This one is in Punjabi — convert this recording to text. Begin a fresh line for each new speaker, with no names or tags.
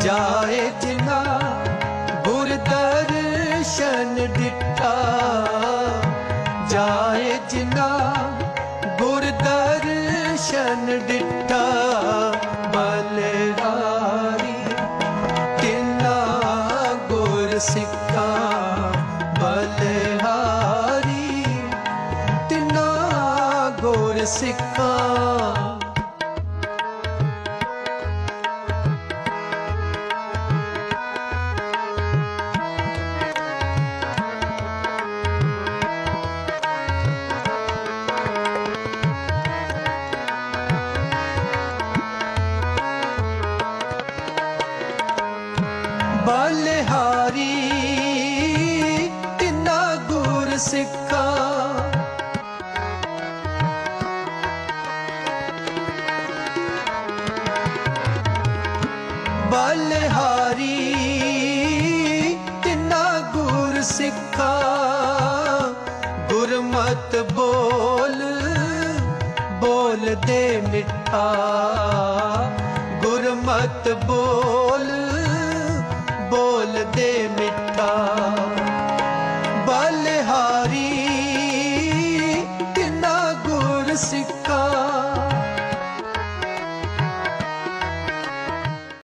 ਜਾਏ ਜਿਨਾ ਗੁਰ ਦਰਸ਼ਨ ਦਿੱਤਾ। ਜਾਏ ਜਿਨਾ ਗੁਰ ਦਰਸ਼ਨ ਦਿੱਤਾ। ਬਲਿਹਾਰੀ ਤਿਨਾ ਗੁਰ ਸਿੱਖਾ। ਬਲਿਹਾਰੀ ਤਿਨਾ ਗੁਰ ਸਿੱਖਾ। ਬਲਿਹਾਰੀ ਤਿੰਨਾ ਗੁਰ ਸਿੱਖਾ ਬਲਿਹਾਰੀ ਤਿੰਨਾ ਗੁਰ ਸਿੱਖਾ ਗੁਰਮਤ ਬੋਲ ਬੋਲ ਦੇ ਮਿੱਠਾ ਗੁਰਮਤ ਬੋਲ